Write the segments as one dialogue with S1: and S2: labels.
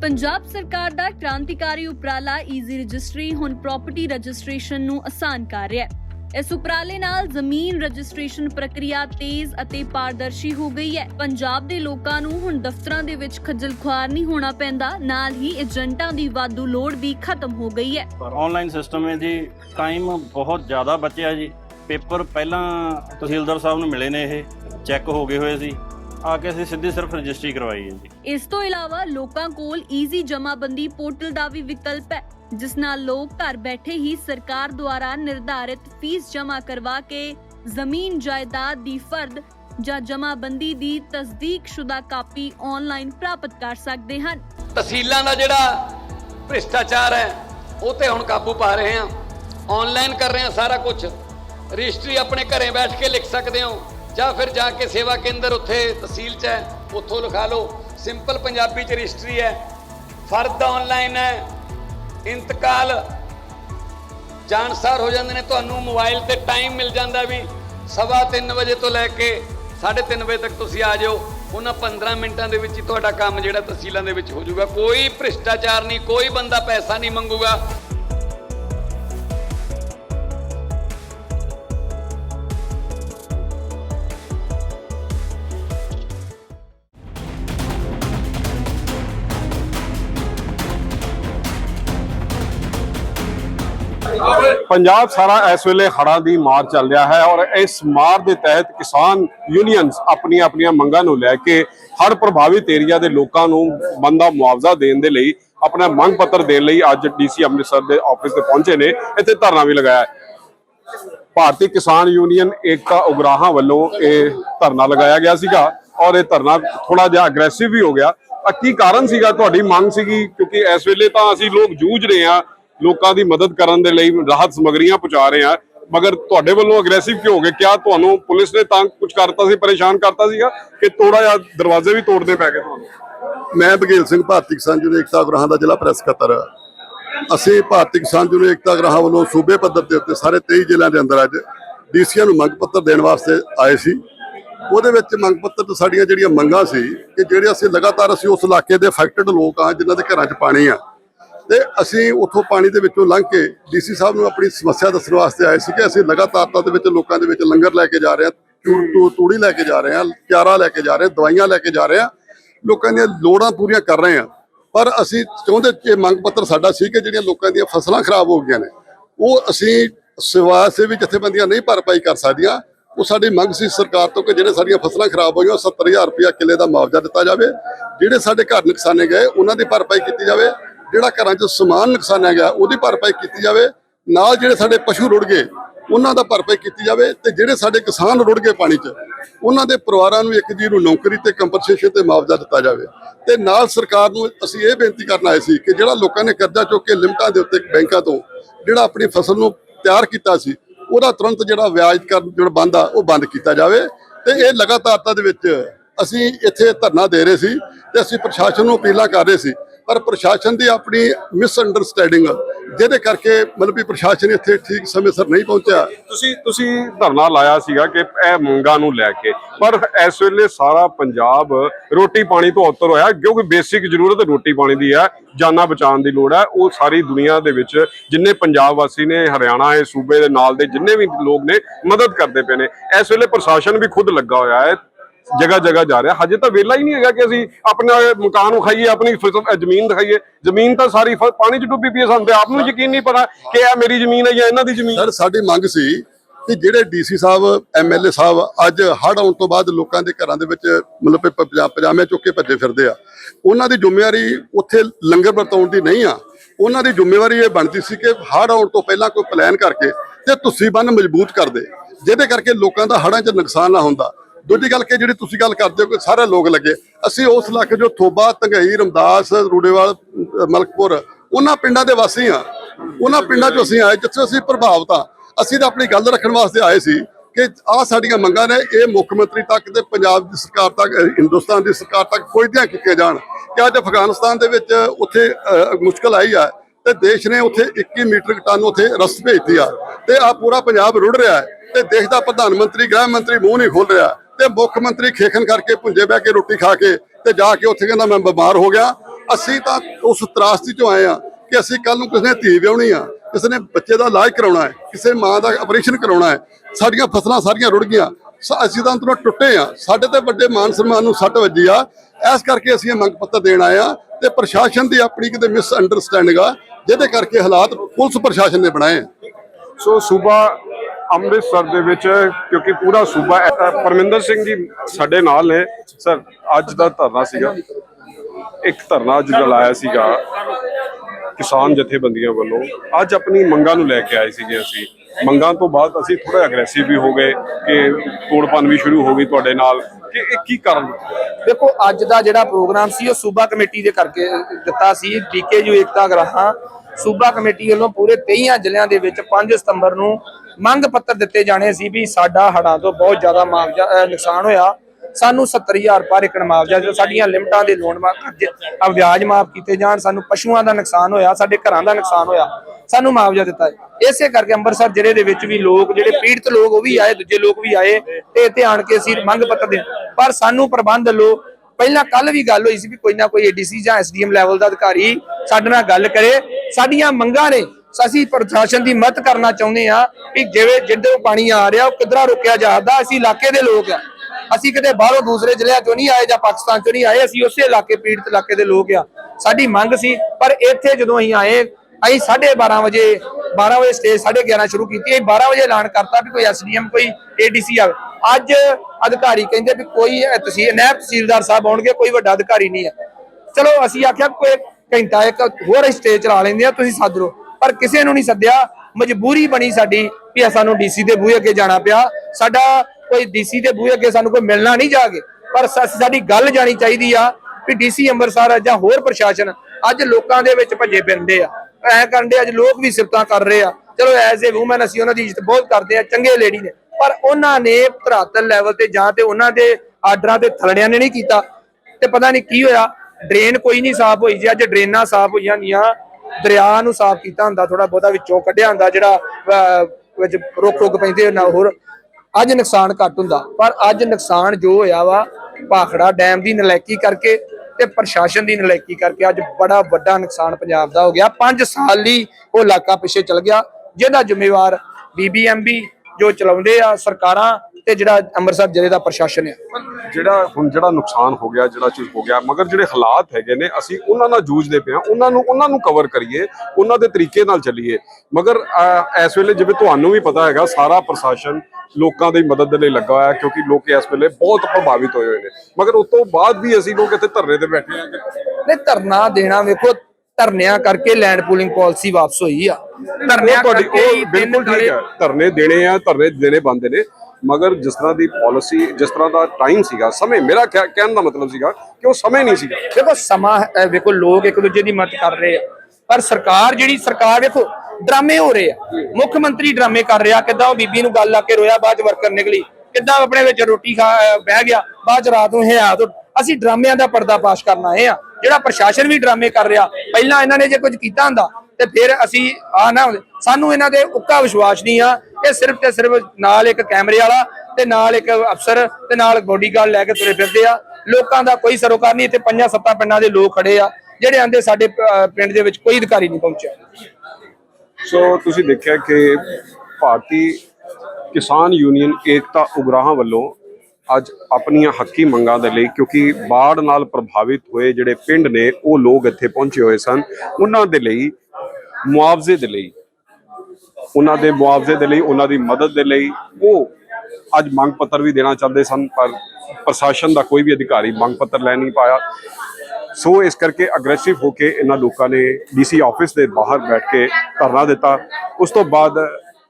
S1: ਪੰਜਾਬ ਸਰਕਾਰ ਦਾ ਕ੍ਰਾਂਤੀਕਾਰੀ ਉਪਰਾਲਾ ਈਜ਼ੀ ਰਜਿਸਟਰੀ ਹੁਣ ਪ੍ਰਾਪਰਟੀ ਰਜਿਸਟ੍ਰੇਸ਼ਨ ਨੂੰ ਆਸਾਨ ਕਰ ਰਿਹਾ ਹੈ। ਇਸ ਉਪਰਾਲੇ ਨਾਲ ਜ਼ਮੀਨ ਰਜਿਸਟ੍ਰੇਸ਼ਨ ਪ੍ਰਕਿਰਿਆ ਤੇਜ਼ ਅਤੇ ਪਾਰਦਰਸ਼ੀ ਹੋ ਗਈ ਹੈ। ਪੰਜਾਬ ਦੇ ਲੋਕਾਂ ਨੂੰ ਹੁਣ ਦਫ਼ਤਰਾਂ ਦੇ ਵਿੱਚ ਖੱਜਲ ਖੁਆਰ ਨਹੀਂ ਹੋਣਾ ਪੈਂਦਾ, ਨਾਲ ਹੀ ਏਜੰਟਾਂ ਦੀ ਵਾਧੂ ਲੋੜ ਵੀ ਖਤਮ ਹੋ ਗਈ ਹੈ।
S2: ਆਨਲਾਈਨ ਸਿਸਟਮ ਹੈ ਜੀ ਟਾਈਮ ਬਹੁਤ ਜ਼ਿਆਦਾ ਬਚਿਆ ਜੀ। ਪੇਪਰ ਪਹਿਲਾਂ ਤਹਿਸੀਲਦਾਰ ਸਾਹਿਬ ਨੂੰ ਮਿਲੇ ਨੇ ਇਹ ਚੈੱਕ ਹੋ ਗਏ ਹੋਏ ਸੀ। ਆ ਕੇ ਅਸੀਂ ਸਿੱਧੀ ਸਿਰਫ ਰਜਿਸਟਰੀ ਕਰਵਾਈ ਹੈ ਜੀ।
S1: ਇਸ ਤੋਂ ਇਲਾਵਾ ਲੋਕਾਂ ਕੋਲ ਈਜ਼ੀ ਜਮਾਬੰਦੀ ਪੋਰਟਲ ਦਾ ਵੀ ਵਿਕਲਪ ਹੈ ਜਿਸ ਨਾਲ ਲੋਕ ਘਰ ਬੈਠੇ ਹੀ ਸਰਕਾਰ ਦੁਆਰਾ ਨਿਰਧਾਰਿਤ ਫੀਸ ਜਮ੍ਹਾਂ ਕਰਵਾ ਕੇ ਜ਼ਮੀਨ ਜਾਇਦਾਦ ਦੀ ਫਰਦ ਜਾਂ ਜਮਾਬੰਦੀ ਦੀ ਤਸਦੀਕਸ਼ੁਦਾ ਕਾਪੀ ਆਨਲਾਈਨ ਪ੍ਰਾਪਤ ਕਰ ਸਕਦੇ ਹਨ।
S3: ਤਹਿਸੀਲਾਂ ਦਾ ਜਿਹੜਾ ਭ੍ਰਿਸ਼ਟਾਚਾਰ ਹੈ ਉਹ ਤੇ ਹੁਣ ਕਾਬੂ ਪਾ ਰਹੇ ਹਾਂ। ਆਨਲਾਈਨ ਕਰ ਰਹੇ ਹਾਂ ਸਾਰਾ ਕੁਝ ਰਜਿਸਟਰੀ ਆਪਣੇ ਘਰੇ ਬੈਠ ਕੇ ਲਿਖ ਸਕਦੇ ਹੋ। ਜਾਂ ਫਿਰ ਜਾ ਕੇ ਸੇਵਾ ਕੇਂਦਰ ਉੱਥੇ ਤਹਿਸੀਲ 'ਚ ਹੈ, ਉੱਥੋਂ ਲਿਖਾ ਲਓ। ਸਿੰਪਲ ਪੰਜਾਬੀ 'ਚ ਰਜਿਸਟਰੀ ਹੈ। ਫਰਦ ਆਨਲਾਈਨ ਹੈ। ਇੰਤਕਾਲ ਜਾਣਸਾਰ ਹੋ ਜਾਂਦੇ ਨੇ। ਤੁਹਾਨੂੰ ਮੋਬਾਈਲ ਤੇ ਟਾਈਮ ਮਿਲ ਜਾਂਦਾ ਵੀ ਸਵਾ ਤਿੰਨ ਵਜੇ ਤੋਂ ਲੈ ਕੇ 3:30 ਵਜੇ ਤੱਕ ਤੁਸੀਂ ਆ ਜਾਓ। ਉਹਨਾਂ 15 ਮਿੰਟਾਂ ਦੇ ਵਿੱਚ ਹੀ ਤੁਹਾਡਾ ਕੰਮ ਜਿਹੜਾ ਤਹਿਸੀਲਾਂ ਦੇ ਵਿੱਚ ਹੋ ਜਾਊਗਾ। ਕੋਈ ਭ੍ਰਿਸ਼ਟਾਚਾਰ ਨਹੀਂ, ਕੋਈ ਬੰਦਾ ਪੈਸਾ ਨਹੀਂ ਮੰਗੂਗਾ।
S4: ਪੰਜਾਬ ਸਾਰਾ ਇਸ ਵੇਲੇ ਹੜ੍ਹਾਂ ਦੀ ਮਾਰ ਚੱਲ ਰਿਹਾ ਹੈ ਔਰ ਇਸ ਮਾਰ ਦੇ ਤਹਿਤ ਕਿਸਾਨ ਯੂਨੀਅਨਸ ਆਪਣੀਆਂ ਆਪਣੀਆਂ ਮੰਗਾਂ ਨੂੰ ਲੈ ਕੇ ਹੜ੍ਹ ਪ੍ਰਭਾਵਿਤ ਏਰੀਆ ਦੇ ਲੋਕਾਂ ਨੂੰ ਬੰਦਾ ਮੁਆਵਜ਼ਾ ਦੇਣ ਦੇ ਲਈ, ਆਪਣਾ ਮੰਗ ਪੱਤਰ ਦੇਣ ਲਈ ਅੱਜ ਡੀਸੀ ਅੰਮ੍ਰਿਤਸਰ ਦੇ ਆਫਿਸ ਤੇ ਪਹੁੰਚੇ ਨੇ। ਇੱਥੇ ਧਰਨਾ ਵੀ ਲਗਾਇਆ ਭਾਰਤੀ ਕਿਸਾਨ ਯੂਨੀਅਨ ਏਕਤਾ ਉਗਰਾਹਾਂ ਵੱਲੋਂ ਇਹ ਧਰਨਾ ਲਗਾਇਆ ਗਿਆ ਸੀਗਾ ਔਰ ਇਹ ਧਰਨਾ ਥੋੜਾ ਜਿਹਾ ਅਗਰੈਸਿਵ ਵੀ ਹੋ ਗਿਆ। ਆ ਕੀ ਕਾਰਨ ਸੀਗਾ? ਤੁਹਾਡੀ ਮੰਗ ਸੀਗੀ ਕਿਉਂਕਿ ਇਸ ਵੇਲੇ ਤਾਂ ਅਸੀਂ ਲੋਕ ਜੂਝ ਰਹੇ ਆ ਲੋਕਾਂ ਦੀ ਮਦਦ ਕਰਨ ਦੇ ਲਈ ਰਾਹਤ ਸਮਗਰੀਆਂ ਪਹੁੰਚਾ ਰਹੇ ਆ ਮਗਰ ਤੁਹਾਡੇ ਵੱਲੋਂ ਅਗਰੈਸਿਵ ਕਿਉਂ ਹੋ ਗਏ? ਕਿਆ ਤੁਹਾਨੂੰ ਪੁਲਿਸ ਨੇ ਤਾਂ ਕੁਝ ਕਰਤਾ ਸੀ, ਪਰੇਸ਼ਾਨ ਕਰਤਾ ਸੀਗਾ ਕਿ ਥੋੜਾ ਜਿਹਾ ਦਰਵਾਜ਼ੇ ਵੀ ਤੋੜਨੇ ਪੈ ਗਏ ਤੁਹਾਨੂੰ?
S5: ਮੈਂ ਬਘੇਲ ਸਿੰਘ, ਭਾਰਤੀ ਕਿਸਾਨ ਯੂਨੀਅਨ ਏਕਤਾ ਗ੍ਰਾਹਾਂ ਦਾ ਜ਼ਿਲ੍ਹਾ ਪ੍ਰੈਸ ਸਕੱਤਰ। ਅਸੀਂ ਭਾਰਤੀ ਕਿਸਾਨ ਯੂਨੀਅਨ ਏਕਤਾ ਗ੍ਰਾਹਾਂ ਵੱਲੋਂ ਸੂਬੇ ਪੱਧਰ ਦੇ ਉੱਤੇ ਸਾਰੇ 23 ਜ਼ਿਲ੍ਹਿਆਂ ਦੇ ਅੰਦਰ ਅੱਜ ਡੀਸੀਆਂ ਨੂੰ ਮੰਗ ਪੱਤਰ ਦੇਣ ਵਾਸਤੇ ਆਏ ਸੀ। ਉਹਦੇ ਵਿੱਚ ਮੰਗ ਪੱਤਰ ਤੋਂ ਸਾਡੀਆਂ ਜਿਹੜੀਆਂ ਮੰਗਾਂ ਸੀ ਕਿ ਜਿਹੜੇ ਅਸੀਂ ਲਗਾਤਾਰ ਅਸੀਂ ਉਸ ਇਲਾਕੇ ਦੇ ਅਫੈਕਟਡ ਲੋਕ ਆ ਜਿਨ੍ਹਾਂ ਦੇ ਘਰਾਂ 'ਚ ਪਾਣੀ ਆ ਤੇ ਅਸੀਂ ਉੱਥੋਂ ਪਾਣੀ ਦੇ ਵਿੱਚੋਂ ਲੰਘ ਕੇ ਡੀਸੀ ਸਾਹਿਬ ਨੂੰ ਆਪਣੀ ਸਮੱਸਿਆ ਦੱਸਣ ਵਾਸਤੇ ਆਏ ਸੀ ਕਿ ਅਸੀਂ ਲਗਾਤਾਰਤਾ ਦੇ ਵਿੱਚ ਲੋਕਾਂ ਦੇ ਵਿੱਚ ਲੰਗਰ ਲੈ ਕੇ ਜਾ ਰਹੇ ਹਾਂ, ਤੂ- ਤੂ- ਤੂੜੀ ਲੈ ਕੇ ਜਾ ਰਹੇ ਹਾਂ, ਚਾਰਾ ਲੈ ਕੇ ਜਾ ਰਹੇ ਹਾਂ, ਦਵਾਈਆਂ ਲੈ ਕੇ ਜਾ ਰਹੇ ਹਾਂ। ਲੋਕਾਂ ਦੀਆਂ ਲੋੜਾਂ ਪੂਰੀਆਂ ਕਰ ਰਹੇ ਹਾਂ। ਪਰ ਅਸੀਂ ਚਾਹੁੰਦੇ ਕਿ ਮੰਗ ਪੱਤਰ ਸਾਡਾ ਸੀ ਕਿ ਜਿਹੜੀਆਂ ਲੋਕਾਂ ਦੀਆਂ ਫਸਲਾਂ ਖਰਾਬ ਹੋ ਗਈਆਂ ਨੇ, ਉਹ ਅਸੀਂ ਸੇਵਾ ਸੇਵੀ ਜਥੇਬੰਦੀਆਂ ਨਹੀਂ ਭਰਪਾਈ ਕਰ ਸਕਦੀਆਂ। ਉਹ ਸਾਡੀ ਮੰਗ ਸੀ ਸਰਕਾਰ ਤੋਂ ਕਿ ਜਿਹੜੇ ਸਾਡੀਆਂ ਫਸਲਾਂ ਖਰਾਬ ਹੋਈਆਂ, ਉਹ 70000 ਰੁਪਇਆ ਕਿੱਲੇ ਦਾ ਮੁਆਵਜ਼ਾ ਦਿੱਤਾ ਜਾਵੇ। ਜਿਹੜੇ ਸਾਡੇ ਘਰ ਨੁਕਸਾਨੇ ਗਏ, ਉਹਨਾਂ ਦੀ ਭਰਪਾਈ ਕੀਤੀ ਜਾਵੇ। ਜਿਹੜਾ ਘਰਾਂ 'ਚ ਸਮਾਨ ਨੁਕਸਾਨਿਆ ਗਿਆ ਉਹਦੀ ਭਰਪਾਈ ਕੀਤੀ ਜਾਵੇ। ਨਾਲ ਜਿਹੜੇ ਸਾਡੇ ਪਸ਼ੂ ਰੁੜ ਗਏ, ਉਹਨਾਂ ਦਾ ਭਰਪਾਈ ਕੀਤੀ ਜਾਵੇ ਤੇ ਜਿਹੜੇ ਸਾਡੇ ਕਿਸਾਨ ਰੁੜ ਗਏ ਪਾਣੀ 'ਚ, ਉਹਨਾਂ ਦੇ ਪਰਿਵਾਰਾਂ ਨੂੰ ਇੱਕ ਜੀ ਨੂੰ ਨੌਕਰੀ ਤੇ ਕੰਪਨਸੇਸ਼ਨ ਤੇ ਮੁਆਵਜ਼ਾ ਦਿੱਤਾ ਜਾਵੇ। ਤੇ ਨਾਲ ਸਰਕਾਰ ਨੂੰ ਅਸੀਂ ਇਹ ਬੇਨਤੀ ਕਰਨ ਆਏ ਸੀ ਕਿ ਜਿਹੜਾ ਲੋਕਾਂ ਨੇ ਕਰਜ਼ਾ ਚੁੱਕ ਕੇ ਲਿਮਟਾਂ ਦੇ ਉੱਤੇ ਬੈਂਕਾਂ ਤੋਂ ਜਿਹੜਾ ਆਪਣੀ ਫਸਲ ਨੂੰ ਤਿਆਰ ਕੀਤਾ ਸੀ, ਉਹਦਾ ਤੁਰੰਤ ਜਿਹੜਾ ਵਿਆਜ ਕਰ ਜਿਹੜਾ ਬੰਦ ਆ, ਉਹ ਬੰਦ ਕੀਤਾ ਜਾਵੇ। ਤੇ ਇਹ ਲਗਾਤਾਰਤਾ ਦੇ ਵਿੱਚ ਅਸੀਂ ਇੱਥੇ ਧਰਨਾ ਦੇ ਰਹੇ ਸੀ ਤੇ ਅਸੀਂ ਪ੍ਰਸ਼ਾਸਨ ਨੂੰ ਅਪੀਲਾਂ ਕਰ ਰਹੇ ਸੀ ਪਰ ਪ੍ਰਸ਼ਾਸਨ ਦੀ ਆਪਣੀ ਮਿਸ ਅੰਡਰਸਟੈਂਡਿੰਗ ਜਿਹਦੇ ਕਰਕੇ ਮਤਲਬ ਵੀ ਪ੍ਰਸ਼ਾਸਨ ਇੱਥੇ ਠੀਕ ਸਮੇਂ ਸਿਰ ਨਹੀਂ ਪਹੁੰਚਿਆ।
S4: ਤੁਸੀਂ ਤੁਸੀਂ ਧਰਨਾ ਲਾਇਆ ਸੀਗਾ ਕਿ ਇਹ ਮੰਗਾਂ ਨੂੰ ਲੈ ਕੇ, ਪਰ ਇਸ ਵੇਲੇ ਸਾਰਾ ਪੰਜਾਬ ਰੋਟੀ ਪਾਣੀ ਤੋਂ ਉੱਤਰ ਹੋਇਆ, ਕਿਉਂਕਿ ਬੇਸਿਕ ਜ਼ਰੂਰਤ ਰੋਟੀ ਪਾਣੀ ਦੀ ਹੈ, ਜਾਨਾਂ ਬਚਾਉਣ ਦੀ ਲੋੜ ਹੈ। ਉਹ ਸਾਰੀ ਦੁਨੀਆ ਦੇ ਵਿੱਚ ਜਿੰਨੇ ਪੰਜਾਬ ਵਾਸੀ ਨੇ, ਹਰਿਆਣਾ ਹੈ, ਸੂਬੇ ਦੇ ਨਾਲ ਦੇ ਜਿੰਨੇ ਵੀ ਲੋਕ ਨੇ, ਮਦਦ ਕਰਦੇ ਪਏ ਨੇ। ਇਸ ਵੇਲੇ ਪ੍ਰਸ਼ਾਸਨ ਵੀ ਖੁਦ ਲੱਗਾ ਹੋਇਆ ਹੈ ਜਗ੍ਹਾ ਜਗ੍ਹਾ ਜਾ ਰਿਹਾ। ਹਜੇ ਤਾਂ ਵੇਲਾ ਹੀ ਨਹੀਂ ਹੈਗਾ ਕਿ ਅਸੀਂ ਆਪਣਾ ਮਕਾਨ ਵਿਖਾਈਏ ਆਪਣੀ ਜ਼ਮੀਨ ਦਿਖਾਈਏ। ਜ਼ਮੀਨ ਤਾਂ ਸਾਰੀ ਪਾਣੀ 'ਚ ਡੁੱਬੀ ਪਈ ਹੈ, ਸਾਨੂੰ ਆਪ ਨੂੰ ਯਕੀਨ ਨਹੀਂ ਪਤਾ ਕਿ ਇਹ ਮੇਰੀ ਜ਼ਮੀਨ ਹੈ ਜਾਂ ਇਹਨਾਂ ਦੀ ਜ਼ਮੀਨ।
S5: ਸਰ, ਸਾਡੀ ਮੰਗ ਸੀ ਕਿ ਜਿਹੜੇ ਡੀਸੀ ਸਾਹਿਬ ਐਮਐਲਏ ਸਾਹਿਬ ਅੱਜ ਹੜ੍ਹ ਆਉਣ ਤੋਂ ਬਾਅਦ ਲੋਕਾਂ ਦੇ ਘਰਾਂ ਦੇ ਵਿੱਚ ਮਤਲਬ ਕਿ ਪਜਾਮੇ ਚੁੱਕ ਕੇ ਭੱਜੇ ਫਿਰਦੇ ਆ। ਉਹਨਾਂ ਦੀ ਜ਼ਿੰਮੇਵਾਰੀ ਉੱਥੇ ਲੰਗਰ ਵਰਤਾਉਣ ਦੀ ਨਹੀਂ ਆ। ਉਹਨਾਂ ਦੀ ਜ਼ਿੰਮੇਵਾਰੀ ਇਹ ਬਣਦੀ ਸੀ ਕਿ ਹੜ੍ਹ ਆਉਣ ਤੋਂ ਪਹਿਲਾਂ ਕੋਈ ਪਲਾਨ ਕਰਕੇ ਤੇ ਤੁਸੀਂ ਬੰਨ ਮਜ਼ਬੂਤ ਕਰਦੇ ਜਿਹਦੇ ਕਰਕੇ ਲੋਕਾਂ ਦਾ ਹੜ੍ਹਾਂ 'ਚ ਨੁਕਸਾਨ ਨਾ ਹੁੰਦਾ। ਦੂਜੀ ਗੱਲ ਕਿ ਜਿਹੜੀ ਤੁਸੀਂ ਗੱਲ ਕਰਦੇ ਹੋ ਕਿ ਸਾਰੇ ਲੋਕ ਲੱਗੇ ਅਸੀਂ ਉਸ ਇਲਾਕੇ ਜੋ ਥੋਬਾ ਧੰਗਈ ਰਮਦਾਸ ਰੂੜੇਵਾਲ ਮਲਕਪੁਰ ਉਹਨਾਂ ਪਿੰਡਾਂ ਦੇ ਵਾਸੀ ਆ ਉਹਨਾਂ ਪਿੰਡਾਂ 'ਚੋਂ ਅਸੀਂ ਆਏ ਜਿੱਥੇ ਅਸੀਂ ਪ੍ਰਭਾਵਿਤ ਆ ਅਸੀਂ ਤਾਂ ਆਪਣੀ ਗੱਲ ਰੱਖਣ ਵਾਸਤੇ ਆਏ ਸੀ ਕਿ ਆਹ ਸਾਡੀਆਂ ਮੰਗਾਂ ਨੇ ਇਹ ਮੁੱਖ ਮੰਤਰੀ ਤੱਕ ਤੇ ਪੰਜਾਬ ਦੀ ਸਰਕਾਰ ਤੱਕ ਹਿੰਦੁਸਤਾਨ ਦੀ ਸਰਕਾਰ ਤੱਕ ਪਹੁੰਚਦੀਆਂ ਕੀਤੀਆਂ ਜਾਣ। ਕਿ ਅੱਜ ਅਫਗਾਨਿਸਤਾਨ ਦੇ ਵਿੱਚ ਉੱਥੇ ਅਹ, ਮੁਸ਼ਕਲ ਆਈ ਆ ਤੇ ਦੇਸ਼ ਨੇ ਉੱਥੇ 21 ਮੀਟਰ ਟਨ ਉੱਥੇ ਰਸ ਭੇਜਤੀ ਆ। ਤੇ ਆ ਪੂਰਾ ਪੰਜਾਬ ਰੁੜ ਰਿਹਾ ਹੈ ਤੇ ਦੇਸ਼ ਦਾ ਪ੍ਰਧਾਨ ਮੰਤਰੀ ਗ੍ਰਹਿ ਮੰਤਰੀ ਮੂੰਹ ਨਹੀਂ ਖੋਲ ਰਿਹਾ। ਤੇ ਮੁੱਖ ਮੰਤਰੀ ਖੇਖਣ ਕਰਕੇ ਭੁੰਜੇ ਬਹਿ ਕੇ ਰੋਟੀ ਖਾ ਕੇ ਤੇ ਜਾ ਕੇ ਉੱਥੇ ਕਹਿੰਦਾ ਮੈਂ ਬਿਮਾਰ ਹੋ ਗਿਆ। ਅਸੀਂ ਤਾਂ ਉਸ ਤਰਾਸਦੀ ਚੋਂ ਆਏ ਆ ਕਿ ਅਸੀਂ ਕੱਲ ਨੂੰ ਕਿਸੇ ਨੇ ਧੀ ਵਿਆਹਣੀ ਆ, ਕਿਸੇ ਨੇ ਬੱਚੇ ਦਾ ਇਲਾਜ ਕਰਾਉਣਾ ਹੈ, ਕਿਸੇ ਮਾਂ ਦਾ ਆਪਰੇਸ਼ਨ ਕਰਾਉਣਾ ਹੈ, ਸਾਡੀਆਂ ਫਸਲਾਂ ਸਾਰੀਆਂ ਰੁੜ ਗਈਆਂ। ਸ- ਅਸੀਂ ਤਾਂ ਅੰਦਰੋਂ ਟੁੱਟੇ ਆ ਸਾਡੇ ਤੇ ਵੱਡੇ ਮਾਨ ਸਨਮਾਨ ਨੂੰ ਸੱਟ ਵੱਜੀ ਆ। ਇਸ ਕਰਕੇ ਅਸੀਂ ਇਹ ਮੰਗ ਪੱਤਰ ਦੇਣ ਆਏ ਆ ਤੇ ਪ੍ਰਸ਼ਾਸਨ ਦੀ ਆਪਣੀ ਕਿਤੇ ਮਿਸ ਅੰਡਰਸਟੈਂਡਿੰਗ ਆ, ਜਿਹਦੇ ਕਰਕੇ ਹਾਲਾਤ ਪੁਲਿਸ ਪ੍ਰਸ਼ਾਸਨ ਨੇ ਬਣਾਏ
S4: ਸੋ ਸੂਬਾ ਅੰਮ੍ਰਿਤਸਰ ਦੇ ਵਿੱਚ, ਕਿਉਂਕਿ ਪੂਰਾ ਸੂਬਾ ਪਰਮਿੰਦਰ ਸਿੰਘ ਜੀ ਸਾਡੇ ਨਾਲ ਨੇ। ਸਰ ਅੱਜ ਦਾ ਧਰਨਾ ਸੀਗਾ। ਇੱਕ ਧਰਨਾ ਅੱਜ ਜਲਾਇਆ ਸੀਗਾ ਕਿਸਾਨ ਜਥੇਬੰਦੀਆਂ ਵੱਲੋਂ। ਅੱਜ ਆਪਣੀ ਮੰਗਾਂ ਨੂੰ ਲੈ ਕੇ ਆਏ ਸੀਗੇ ਅਸੀਂ। ਮੰਗਾਂ ਤੋਂ ਬਾਅਦ ਅਸੀਂ ਥੋੜਾ ਐਗਰੈਸਿਵ ਵੀ ਹੋ ਗਏ ਕਿ ਤੋੜਪਨ ਵੀ ਸ਼ੁਰੂ ਹੋ ਗਈ ਤੁਹਾਡੇ ਨਾਲ। ਕਿ ਇਹ ਕੀ ਕਾਰਨ?
S6: ਦੇਖੋ, ਅੱਜ ਦਾ ਜਿਹੜਾ ਪ੍ਰੋਗਰਾਮ ਸੀ, ਉਹ ਸੂਬਾ ਕਮੇਟੀ ਦੇ ਕਰਕੇ ਦਿੱਤਾ ਸੀ। ਡੀਕੇਯੂ ਏਕਤਾ ਗ੍ਰਾਹਾਂ ਸੂਬਾ ਕਮੇਟੀ ਵੱਲੋਂ ਪੂਰੇ 23 ਜ਼ਿਲ੍ਹਿਆਂ ਦੇ ਵਿੱਚ 5 ਸਤੰਬਰ ਨੂੰ ਮੰਗ ਪੱਤਰ ਦਿੱਤੇ ਜਾਣੇ ਸੀ ਵੀ ਸਾਡਾ ਹੜ੍ਹਾਂ ਤੋਂ ਬਹੁਤ ਜ਼ਿਆਦਾ ਮੁਆਵਜ਼ਾ ਨੁਕਸਾਨ ਹੋਇਆ। ਸਾਨੂੰ 70000 ਪਰ ਏਕੜ ਮੁਆਵਜ਼ਾ, ਜੋ ਸਾਡੀਆਂ ਲਿਮਟਾਂ ਦੇ ਲੋਨ ਵਿਆਜ ਮਾਫ ਕੀਤੇ ਜਾਣ, ਸਾਨੂੰ ਪਸ਼ੂਆਂ ਦਾ ਨੁਕਸਾਨ ਹੋਇਆ, ਸਾਡੇ ਘਰਾਂ ਦਾ ਨੁਕਸਾਨ ਹੋਇਆ, ਸਾਨੂੰ ਮੁਆਵਜ਼ਾ ਦਿੱਤਾ ਹੈ। ਇਸੇ ਕਰਕੇ ਅੰਮ੍ਰਿਤਸਰ ਜ਼ਿਲ੍ਹੇ ਦੇ ਵਿੱਚ ਵੀ ਲੋਕ, ਜਿਹੜੇ ਪੀੜਤ ਲੋਕ, ਉਹ ਵੀ ਆਏ, ਦੂਜੇ ਲੋਕ ਵੀ ਆਏ, ਤੇ ਇੱਥੇ ਆਣ ਕੇ ਅਸੀਂ ਮੰਗ ਪੱਤਰ ਦੇ ਪਰ ਸਾਨੂੰ ਪ੍ਰਬੰਧ ਵੱਲੋਂ ਪਹਿਲਾਂ ਕੱਲ ਵੀ ਗੱਲ ਹੋਈ ਸੀ ਵੀ ਕੋਈ ਨਾ ਕੋਈ ਏਡੀਸੀ ਜਾਂ ਐਸਡੀਐਮ ਲੈਵਲ ਦਾ ਅਧਿਕਾਰੀ ਸਾਡੇ ਨਾਲ ਗੱਲ ਕਰੇ। ਸਾਡੀਆਂ ਮੰਗਾਂ ਨੇ। ਅਸੀਂ ਪ੍ਰਸ਼ਾਸਨ ਦੀ ਮਦਦ ਕਰਨਾ ਚਾਹੁੰਦੇ ਆ ਕਿ ਜਿਵੇਂ ਜਿੱਧਰੋਂ ਪਾਣੀ ਆ ਰਿਹਾ, ਉਹ ਕਿੱਧਰਾਂ ਰੋਕਿਆ ਜਾਂਦਾ ਅਸੀਂ ਇਲਾਕੇ ਦੇ ਲੋਕ ਆ। ਅਸੀਂ ਕਿਤੇ ਬਾਹਰੋਂ ਦੂਸਰੇ ਜ਼ਿਲ੍ਹਿਆਂ ਚੋਂ ਨਹੀਂ ਆਏ ਜਾਂ ਪਾਕਿਸਤਾਨ ਚੋਂ ਨਹੀਂ ਆਏ, ਅਸੀਂ ਉਸੇ ਇਲਾਕੇ, ਪੀੜਤ ਇਲਾਕੇ ਦੇ ਲੋਕ ਆ। ਸਾਡੀ ਮੰਗ ਸੀ, ਪਰ ਇੱਥੇ ਜਦੋਂ ਅਸੀਂ ਆਏ ਅਸੀਂ 12:30 ਵਜੇ 12 ਵਜੇ ਸਟੇਜ 11:30 ਸ਼ੁਰੂ ਕੀਤੀ। ਅਸੀਂ 12 ਵਜੇ ਐਲਾਨ ਕਰਤਾ ਵੀ ਕੋਈ ਐਸਡੀਐਮ ਕੋਈ ਏਡੀਸੀ ਆਵੇ। ਅੱਜ ਅਧਿਕਾਰੀ ਕਹਿੰਦੇ ਵੀ ਕੋਈ ਅਹ, ਤਹਿਸੀਲ ਨਾਇਬ ਤਹਿਸੀਲਦਾਰ ਸਾਹਿਬ ਆਉਣਗੇ ਕੋਈ ਵੱਡਾ ਅਧਿਕਾਰੀ ਨਹੀਂ ਹੈ। ਚਲੋ ਅਸੀਂ ਆਖਿਆ ਕੋਈ ਘੰਟਾ ਇੱਕ ਹੋਰ ਸਟੇਜ ਚਲਾ ਲੈਂਦੇ ਆ ਤੁਸੀਂ ਸੱਦ ਲਓ। ਪਰ ਕਿਸੇ ਨੂੰ ਨਹੀਂ ਸੱਦਿਆ। ਮਜਬੂਰੀ ਬਣੀ ਸਾਡੀ ਵੀ ਇਹ ਸਾਨੂੰ ਡੀਸੀ ਦੇ ਬੂਹੇ ਅੱਗੇ ਜਾਣਾ ਪਿਆ। ਸਾਡਾ ਕੋਈ ਡੀਸੀ ਦੇ ਬੂਹੇ ਅੱਗੇ ਸਾਨੂੰ ਕੋਈ ਮਿਲਣਾ ਨਹੀਂ ਜਾ ਕੇ। ਪਰ ਸਾਡੀ ਗੱਲ ਜਾਣੀ ਚਾਹੀਦੀ ਆ ਵੀ ਡੀਸੀ ਅੰਮ੍ਰਿਤਸਰ ਜਾਂ ਹੋਰ ਪ੍ਰਸ਼ਾਸਨ ਅੱਜ ਲੋਕਾਂ ਦੇ ਵਿੱਚ ਭੱਜੇ ਫਿਰਦੇ ਆ। ਐ ਕਰਨ ਅੱਜ ਲੋਕ ਵੀ ਸਿਫਤਾਂ ਕਰ ਰਹੇ ਆ। ਚਲੋ ਐਜ਼ ਏ ਔਮਨ ਅਸੀਂ ਉਹਨਾਂ ਦੀ ਇੱਜ਼ਤ ਬਹੁਤ ਕਰਦੇ ਆ ਚੰਗੇ ਲੇਡੀ ਨੇ। ਪਰ ਉਹਨਾਂ ਨੇ ਧਰਾਤਲ ਲੈਵਲ ਤੇ ਜਾਂ ਤੇ ਉਹਨਾਂ ਦੇ ਆਰਡਰਾਂ ਤੇ ਥਲੜਿਆਂ ਨੇ ਨਹੀਂ ਕੀਤਾ। ਤੇ ਪਤਾ ਨਹੀਂ ਕੀ ਹੋਇਆ ਡਰੇਨ ਕੋਈ ਨਹੀਂ ਸਾਫ਼ ਹੋਈ ਜੀ ਅੱਜ ਡਰੇਨਾਂ ਸਾਫ਼ ਹੋਈਆਂ ਹੁੰਦੀਆਂ ਦਰਿਆ ਨੂੰ ਸਾਫ਼ ਕੀਤਾ ਹੁੰਦਾ ਥੋੜਾ ਬਹੁਤਾ ਵਿੱਚੋਂ ਕੱਢਿਆ ਹੁੰਦਾ ਜਿਹੜਾ ਅਹ, ਵਿੱਚ ਰੁਕ ਰੁਕ ਪੈਂਦੇ ਨਾ ਹੋਰ। ਅੱਜ ਨੁਕਸਾਨ ਘੱਟ ਹੁੰਦਾ ਪਰ ਅੱਜ ਨੁਕਸਾਨ ਜੋ ਹੋਇਆ ਵਾ ਭਾਖੜਾ ਡੈਮ ਦੀ ਨਲਾਇਕੀ ਕਰਕੇ ਤੇ ਪ੍ਰਸ਼ਾਸਨ ਦੀ ਨਲਾਇਕੀ ਕਰਕੇ ਅੱਜ ਬੜਾ ਵੱਡਾ ਨੁਕਸਾਨ ਪੰਜਾਬ ਦਾ ਹੋ ਗਿਆ। 5 ਸਾਲ ਲਈ ਉਹ ਇਲਾਕਾ ਪਿੱਛੇ ਚਲ ਗਿਆ, ਜਿਹਦਾ ਜ਼ਿੰਮੇਵਾਰ ਬੀਬੀਐਮਬੀ ਜੋ ਚਲਾਉਂਦੇ ਆ ਸਰਕਾਰਾਂ ਤੇ ਜਿਹੜਾ ਅੰਮ੍ਰਿਤਸਰ ਜ਼ਿਲ੍ਹੇ ਦਾ ਪ੍ਰਸ਼ਾਸਨ ਆ।
S4: ਜਿਹੜਾ ਹੁਣ ਜਿਹੜਾ ਨੁਕਸਾਨ ਹੋ ਗਿਆ ਜਿਹੜਾ ਚੀਜ਼ ਹੋ ਗਿਆ ਮਗਰ ਜਿਹੜੇ ਹਾਲਾਤ ਹੈਗੇ ਨੇ ਅਸੀਂ ਉਹਨਾਂ ਨਾਲ ਜੂਝਦੇ ਹਾਂ ਉਹਨਾਂ ਨੂੰ ਉਹਨਾਂ ਨੂੰ ਕਵਰ ਕਰੀਏ ਉਹਨਾਂ ਦੇ ਤਰੀਕੇ ਨਾਲ ਚੱਲੀਏ। ਮਗਰ ਇਸ ਵੇਲੇ ਜਿਵੇਂ ਤੁਹਾਨੂੰ ਵੀ ਪਤਾ ਹੈਗਾ ਸਾਰਾ ਪ੍ਰਸ਼ਾਸਨ ਲੋਕਾਂ ਦੀ ਮਦਦ ਦੇ ਲਈ ਲੱਗਾ ਹੋਇਆ ਹੈ ਕਿਉਂਕਿ ਲੋਕ ਇਸ ਵੇਲੇ ਬਹੁਤ ਪ੍ਰਭਾਵਿਤ ਹੋਏ ਹੋਏ ਨੇ। ਮਗਰ ਉਸ ਤੋਂ ਬਾਅਦ ਵੀ ਅਸੀਂ ਲੋਕ ਇੱਥੇ ਧਰਨੇ ਤੇ ਬੈਠੇ ਹਾਂ।
S6: ਨੇ ਧਰਨਾ ਦੇਣਾ ਵੇਖੋ ਧਰਨਿਆਂ ਕਰਕੇ ਲੈਂਡ ਪੂਲਿੰਗ ਪਾਲਿਸੀ ਵਾਪਸ ਹੋਈ ਆ। ਧਰਨਿਆਂ
S4: ਤੁਹਾਡੀ
S6: ਹੀ
S4: ਉਹ ਬਿਲਕੁਲ ਠੀਕ ਹੈ ਧਰਨੇ ਦੇਣੇ ਆ ਧਰਨੇ ਦੇਣੇ ਬੰਦੇ ਨੇ ਮਗਰ ਜਿਸ ਤਰ੍ਹਾਂ ਦੀ ਪਾਲਿਸੀ ਜਿਸ ਤਰ੍ਹਾਂ ਦਾ ਟਾਈਮ ਸੀਗਾ ਸਮੇਂ ਮੇਰਾ ਕਹਿ- ਕਹਿਣ ਦਾ ਮਤਲਬ ਸੀਗਾ ਕਿ ਉਹ ਸਮੇਂ ਨਹੀਂ ਸੀਗਾ।
S6: ਦੇਖੋ ਸਮਾਂ ਹੈ, ਵੇਖੋ ਲੋਕ ਇੱਕ ਦੂਜੇ ਦੀ ਮਦਦ ਕਰ ਰਹੇ ਆ। ਪਰ ਸਰਕਾਰ ਜਿਹੜੀ ਸਰਕਾਰ ਵੇਖੋ ਡਰਾਮੇ ਹੋ ਰਹੇ ਆ। ਮੁੱਖ ਮੰਤਰੀ ਡਰਾਮੇ ਕਰ ਰਿਹਾ ਕਿੱਦਾਂ ਉਹ ਬੀਬੀ ਨੂੰ ਗੱਲ ਲਾ ਕੇ ਰੋਇਆ ਬਾਅਦ ਚ ਵਰਕਰ ਨਿਕਲੀ। ਕਿੱਦਾਂ ਆਪਣੇ ਵਿੱਚ ਰੋਟੀ ਖਾ ਬਹਿ ਗਿਆ ਬਾਅਦ ਚ ਰਾਤ ਨੂੰ ਹਿਆ ਤੋਂ ਅਸੀਂ ਡਰਾਮਿਆਂ ਦਾ ਪਰਦਾਫਾਸ਼ ਕਰਨ ਆਏ ਆ। ਜਿਹੜਾ ਪ੍ਰਸ਼ਾਸਨ ਵੀ ਡਰਾਮੇ ਕਰ ਰਿਹਾ, ਪਹਿਲਾਂ ਇਹਨਾਂ ਨੇ ਜੇ ਕੁਝ ਕੀਤਾ ਹੁੰਦਾ, ਤੇ ਫਿਰ ਅਸੀਂ ਆ ਨਾ ਸਾਨੂੰ ਇਹਨਾਂ ਦੇ ਉੱਕਾ ਵਿਸ਼ਵਾਸ ਨਹੀਂ ਆ, ਇਹ ਸਿਰਫ ਤੇ ਸਿਰਫ ਨਾਲ ਇੱਕ ਕੈਮਰੇ ਵਾਲਾ ਤੇ ਨਾਲ ਇੱਕ ਅਫਸਰ ਤੇ ਨਾਲ ਬੋਡੀਗਾਰਡ ਲੈ ਕੇ ਤੁਰੇ ਫਿਰਦੇ ਆ। ਲੋਕਾਂ ਦਾ ਕੋਈ ਸਰੋਕਾਰ ਨਹੀਂ, ਇੱਥੇ ਪੰਜਾਂ ਸੱਤਾਂ ਪਿੰਡਾਂ ਦੇ ਲੋਕ ਖੜੇ ਆ, ਜਿਹੜੇ ਆਂਦੇ ਸਾਡੇ ਪਿੰਡ ਦੇ ਵਿੱਚ ਕੋਈ ਅਧਿਕਾਰੀ ਨਹੀਂ ਪਹੁੰਚਿਆ।
S4: ਸੋ ਤੁਸੀਂ ਦੇਖਿਆ ਕਿ ਭਾਰਤੀ ਕਿਸਾਨ ਯੂਨੀਅਨ ਏਕਤਾ ਉਗਰਾਹਾਂ ਵੱਲੋਂ ਅੱਜ ਆਪਣੀਆਂ ਹੱਕੀ ਮੰਗਾਂ ਦੇ ਲਈ, ਕਿਉਂਕਿ ਬਾੜ ਨਾਲ ਪ੍ਰਭਾਵਿਤ ਹੋਏ ਜਿਹੜੇ ਪਿੰਡ ਨੇ, ਉਹ ਲੋਕ ਇੱਥੇ ਪਹੁੰਚੇ ਹੋਏ ਸਨ। ਉਹਨਾਂ ਦੇ ਲਈ, ਮੁਆਵਜ਼ੇ ਦੇ ਲਈ, ਉਹਨਾਂ ਦੇ ਮੁਆਵਜ਼ੇ ਦੇ ਲਈ, ਉਹਨਾਂ ਦੀ ਮਦਦ ਦੇ ਲਈ, ਉਹ ਅੱਜ ਮੰਗ ਪੱਤਰ ਵੀ ਦੇਣਾ ਚਾਹੁੰਦੇ ਸਨ, ਪਰ ਪ੍ਰਸ਼ਾਸਨ ਦਾ ਕੋਈ ਵੀ ਅਧਿਕਾਰੀ ਮੰਗ ਪੱਤਰ ਲੈ ਨਹੀਂ ਪਾਇਆ। ਸੋ ਇਸ ਕਰਕੇ ਅਗਰੈਸਿਵ ਹੋ ਕੇ ਇਹਨਾਂ ਲੋਕਾਂ ਨੇ ਡੀਸੀ ਆਫਿਸ ਦੇ ਬਾਹਰ ਬੈਠ ਕੇ ਧਰਨਾ ਦਿੱਤਾ। ਉਸ ਤੋਂ ਬਾਅਦ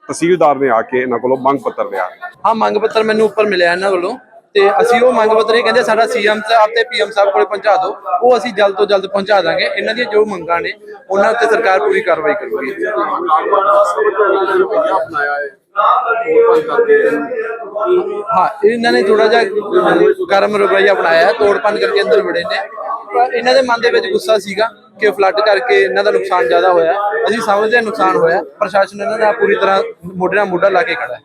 S4: ਤਹਿਸੀਲਦਾਰ ਨੇ ਆ ਕੇ ਇਹਨਾਂ ਕੋਲੋਂ ਮੰਗ ਪੱਤਰ ਲਿਆ।
S7: ਹਾਂ, ਮੰਗ ਪੱਤਰ ਮੈਨੂੰ ਉੱਪਰ ਮਿਲਿਆ ਇਹਨਾਂ ਵੱਲੋਂ ਤੇ ਅਸੀਂ ਉਹ ਮੰਗ ਪੱਤਰ ਇਹ ਕਹਿੰਦੇ ਸਾਡਾ ਸੀਐਮ ਸਾਹਿਬ ਤੇ ਪੀਐਮ ਸਾਹਿਬ ਕੋਲੇ ਪਹੁੰਚਾ ਦਿਓ, ਉਹ ਅਸੀਂ ਜਲਦ ਤੋਂ ਜਲਦ ਪਹੁੰਚਾ ਦਾਂਗੇ। ਇਹਨਾਂ ਦੀਆਂ ਜੋ ਮੰਗਾਂ ਨੇ, ਉਹਨਾਂ ਉੱਤੇ ਸਰਕਾਰ ਪੂਰੀ ਕਾਰਵਾਈ ਕਰੂਗੀ। ਹਾਂ ਇਹਨਾਂ ਨੇ ਥੋੜਾ ਜਿਹਾ ਗਰਮ ਰਵੱਈਆ ਅਪਣਾਇਆ ਹੈ ਤੋੜਪੰਨ ਕਰਕੇ ਅੰਦਰ ਵੜੇ ਨੇ। ਪਰ ਇਹਨਾਂ ਦੇ ਮਨ ਦੇ ਵਿੱਚ ਗੁੱਸਾ ਸੀਗਾ ਕਿ ਫਲੱਡ ਕਰਕੇ ਇਹਨਾਂ ਦਾ ਨੁਕਸਾਨ ਜ਼ਿਆਦਾ ਹੋਇਆ। ਅਸੀਂ ਸਮਝਦੇ ਹਾਂ ਨੁਕਸਾਨ ਹੋਇਆ। ਪ੍ਰਸ਼ਾਸਨ ਇਹਨਾਂ ਨਾਲ ਪੂਰੀ ਤਰ੍ਹਾਂ ਮੋਢੇ ਨਾਲ ਮੋਢਾ ਲਾ ਕੇ ਖੜਾ ਹੈ।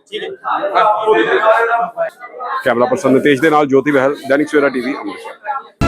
S4: ਕੈਮਰਾ ਪਰਸਨ ਨਿਤੇਸ਼ ਦੇ ਨਾਲ ਜੋਤੀ ਬਹਿਲ ਦੈਨਿਕ ਸਵੇਰਾ ਟੀਵੀ ਅੰਮ੍ਰਿਤਸਰ।